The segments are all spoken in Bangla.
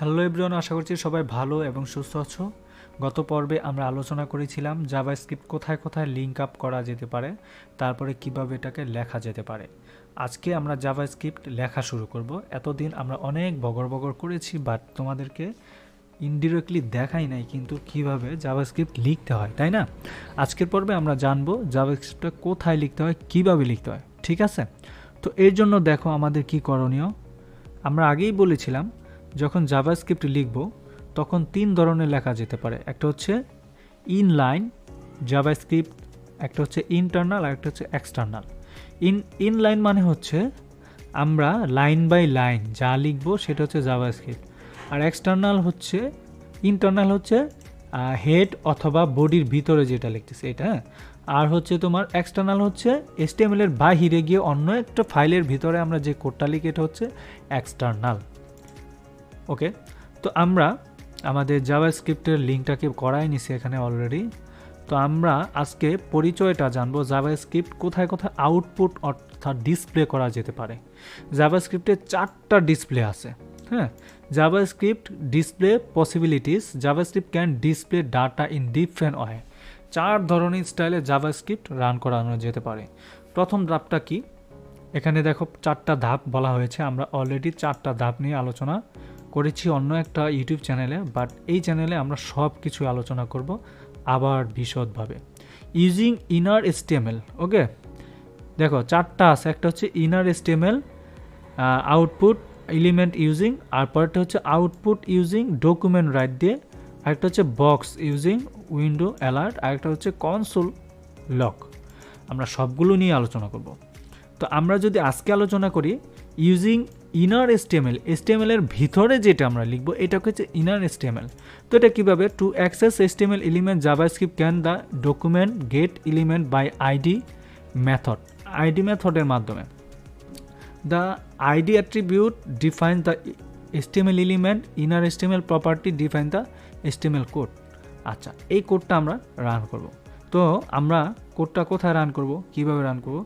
হ্যালো এভরিওয়ান, আশা করছি সবাই ভালো এবং সুস্থ আছো। গত পর্বে আমরা আলোচনা করেছিলাম জাভা স্ক্রিপ্ট কোথায় কোথায় লিঙ্ক আপ করা যেতে পারে, তারপরে কীভাবে এটাকে লেখা যেতে পারে। আজকে আমরা জাভা স্ক্রিপ্ট লেখা শুরু করব। এতদিন আমরা অনেক বগর বগর করেছি, বাট তোমাদেরকে ইনডিরেক্টলি দেখাই নাই কিন্তু কীভাবে জাভা স্ক্রিপ্ট লিখতে হয়, তাই না? আজকের পর্বে আমরা জানব জাভা স্ক্রিপ্টটা কোথায় লিখতে হয়, কীভাবে লিখতে হয়, ঠিক আছে? তো এর জন্য দেখো আমাদের কি করণীয়। আমরা আগেই বলেছিলাম যখন জাভাস্ক্রিপ্ট লিখব, তখন তিন ধরনের লেখা যেতে পারে। একটা হচ্ছে ইনলাইন জাভাস্ক্রিপ্ট একটা হচ্ছে ইন্টারনাল আর একটা হচ্ছে এক্সটার্নাল ইন ইনলাইন মানে হচ্ছে আমরা লাইন বাই লাইন যা লিখব সেটা হচ্ছে জাভাস্ক্রিপ্ট। আর এক্সটার্নাল হচ্ছে ইন্টারনাল হচ্ছে হেড অথবা বডির ভিতরে যেটা লিখতেছে এটা হ্যাঁ? আর হচ্ছে তোমার এক্সটার্নাল হচ্ছে এসটিএমএল বাহিরে গিয়ে অন্য একটা ফাইলের ভিতরে আমরা যে কোডটা লিখি এটা হচ্ছে এক্সটার্নাল ওকে? তো আমরা আমাদের জাভা স্ক্রিপ্টের লিঙ্কটাকে করাই নিছি এখানে অলরেডি তো আমরা আজকে পরিচয়টা জানব জাভা স্ক্রিপ্ট কোথায় কোথায় আউটপুট অর্থাৎ ডিসপ্লে করা যেতে পারে। জাভা স্ক্রিপ্টে চারটা ডিসপ্লে আছে হ্যাঁ? JavaScript display possibilities JavaScript can display data in different way চার ধরনের স্টাইলে জাভা স্ক্রিপ্ট রান করানো যেতে পারে। প্রথম ধাপটা কি? এখানে দেখো চারটা ধাপ বলা হয়েছে, আমরা অলরেডি চারটা ধাপ নিয়ে আলোচনা করেছি অন্য একটা ইউটিউব চ্যানেলে বাট এই চ্যানেলে আমরা সব কিছু আলোচনা করব আবার বিশদভাবে। ইউজিং ইনার এসটিএমএল ওকে দেখো, চারটা আছে, একটা হচ্ছে inner HTML output element using আর পরেরটা হচ্ছে আউটপুট ইউজিং ডকুমেন্ট রাইট দিয়ে, আরেকটা হচ্ছে বক্স ইউজিং উইন্ডো অ্যালার্ট আরেকটা হচ্ছে কনসোল লক আমরা সবগুলো নিয়ে আলোচনা করব। তো আমরা যদি আজকে আলোচনা করি ইউজিং ইনার এসটিএমএল এসটিএমএল এর ভিতরে যেটা আমরা লিখব এটা হচ্ছে ইনার এসটিএমএল তো এটা কীভাবে? To access HTML element JavaScript can the document get element by ID method ID মেথডের মাধ্যমে। The ID attribute define the HTML element inner HTML property define the HTML code আচ্ছা এই কোডটা আমরা রান করব। তো আমরা কোডটা কোথায় রান করব? কীভাবে রান করব?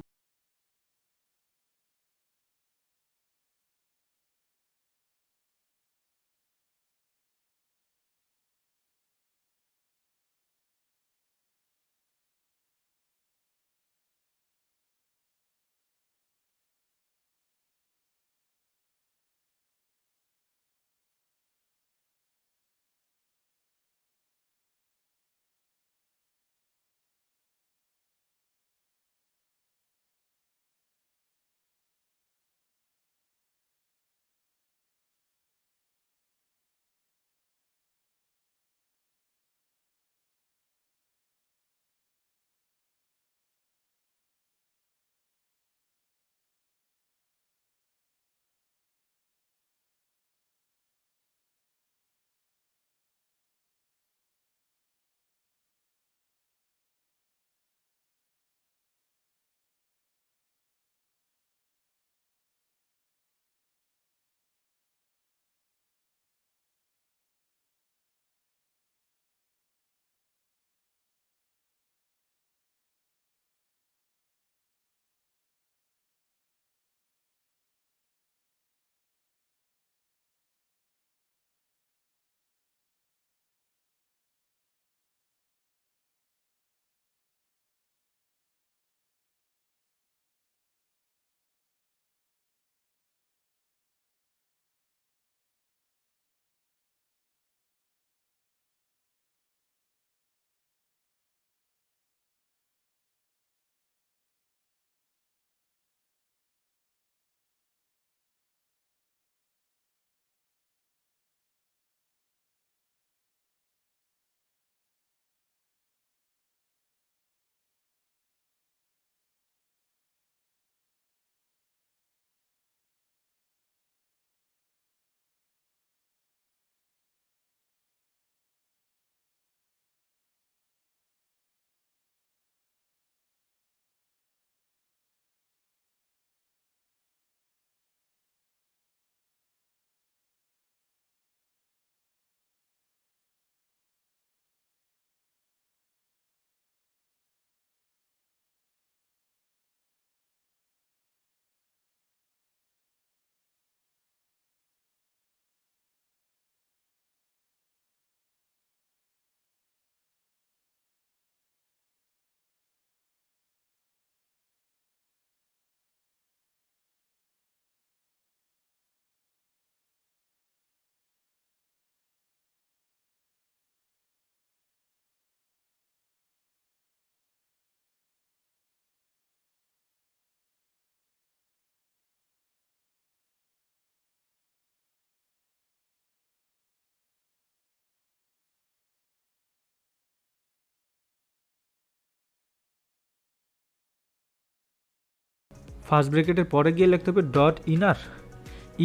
ফার্স্ট ব্র্যাকেটের পরে গিয়ে লিখতে হবে dot inner.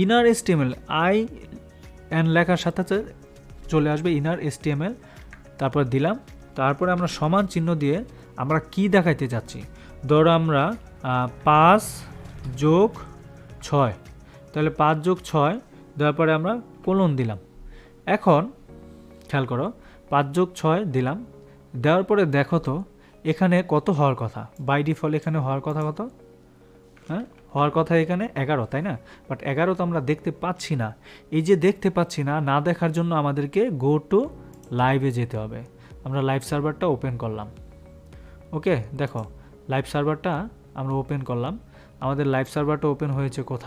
Inner HTML, I N লেখার সাথে সাথে চলে আসবে ইনার এসটিএমএল। তারপর দিলাম, তারপরে আমরা সমান চিহ্ন দিয়ে আমরা কি দেখাইতে যাচ্ছি? ধরো আমরা পাঁচ যোগ ছয়। তাহলে পাঁচ যোগ ছয়, দেওয়ার পরে আমরা কোলন দিলাম। এখন খেয়াল করো, পাঁচ যোগ ছয় দিলাম, দেওয়ার পরে দেখো তো, এখানে কত হওয়ার কথা? বাই ডিফল্ট এখানে হওয়ার কথা কত? হ্যাঁ? হওয়ার কথা এখানে এগারো, তাই না? বাট এগারো তো আমরা দেখতে পাচ্ছি না। এই যে দেখতে পাচ্ছি না না দেখার জন্য আমাদেরকে গো টু লাইভে যেতে হবে। আমরা লাইভ সার্ভারটা ওপেন করলাম। ওকে দেখো লাইভ সার্ভারটা আমরা ওপেন করলাম। আমাদের লাইভ সার্ভারটা ওপেন হয়েছে কোথায়?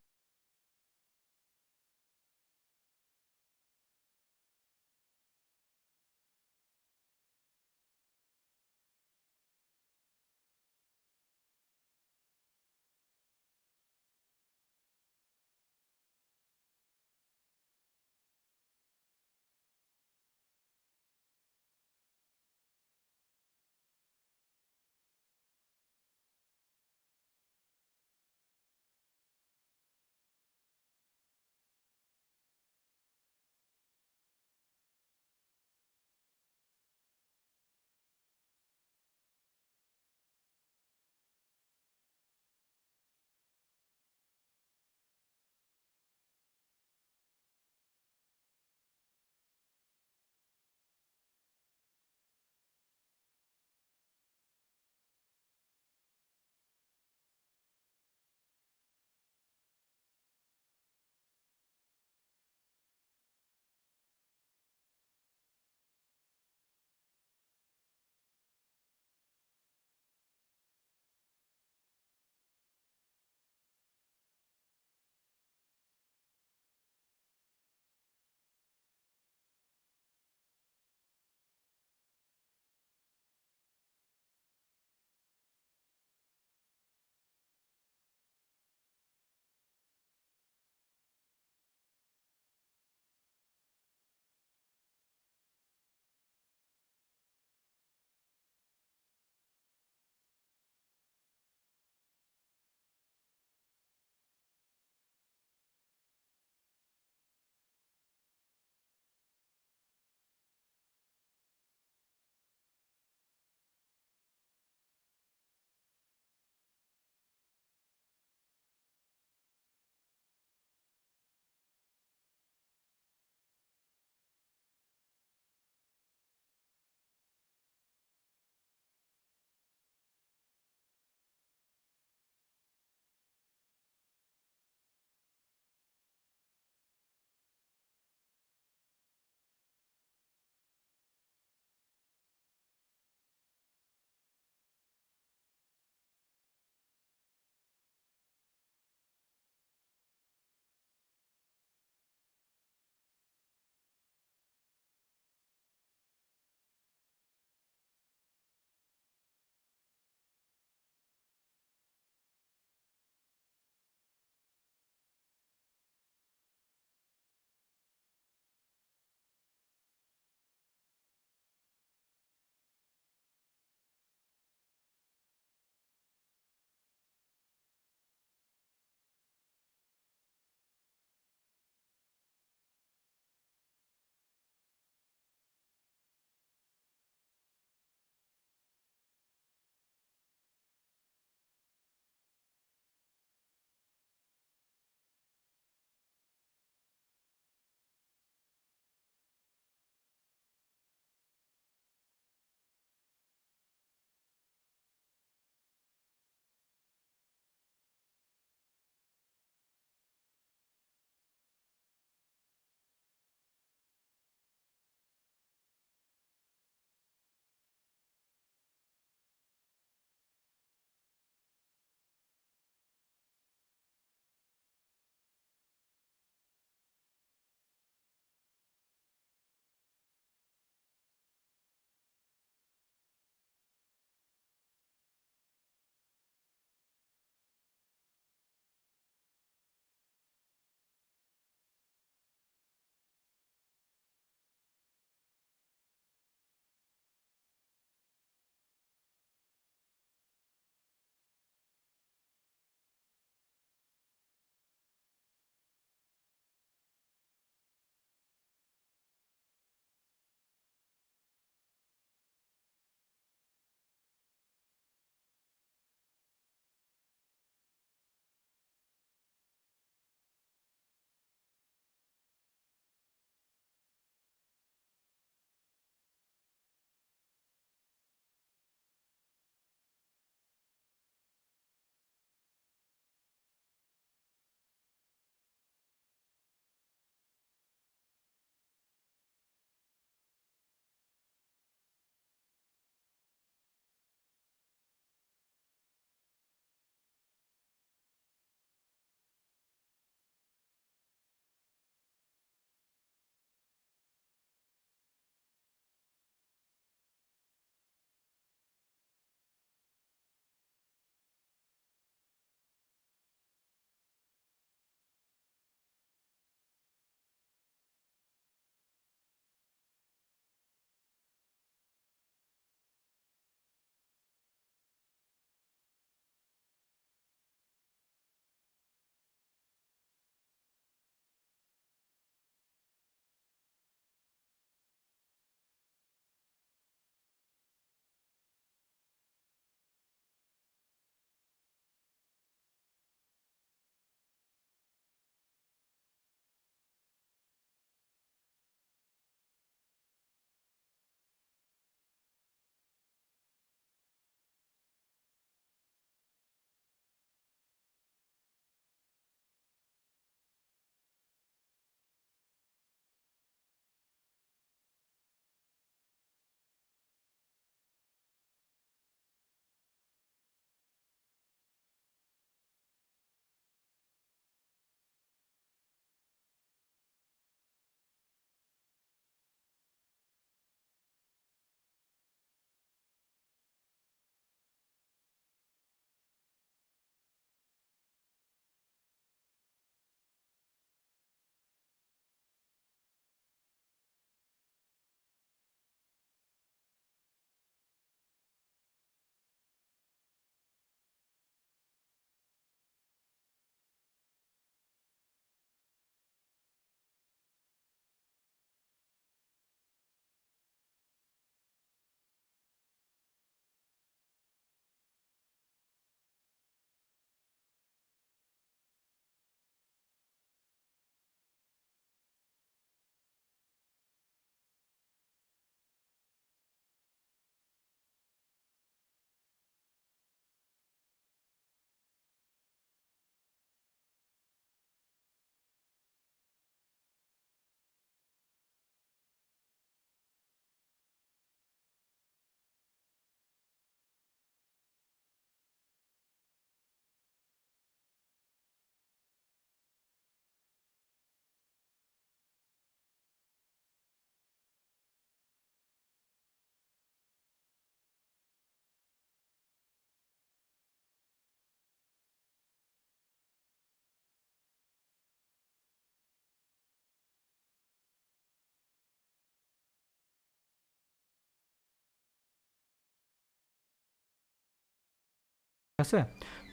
আছে?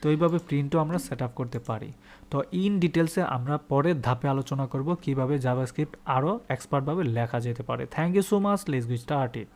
তো এইভাবে প্রিন্টও আমরা সেট আপ করতে পারি। তো ইন ডিটেলসে আমরা পরের ধাপে আলোচনা করব কীভাবে জাভাস্ক্রিপ্ট আরও এক্সপার্টভাবে লেখা যেতে পারে। Thank you so much let's go start it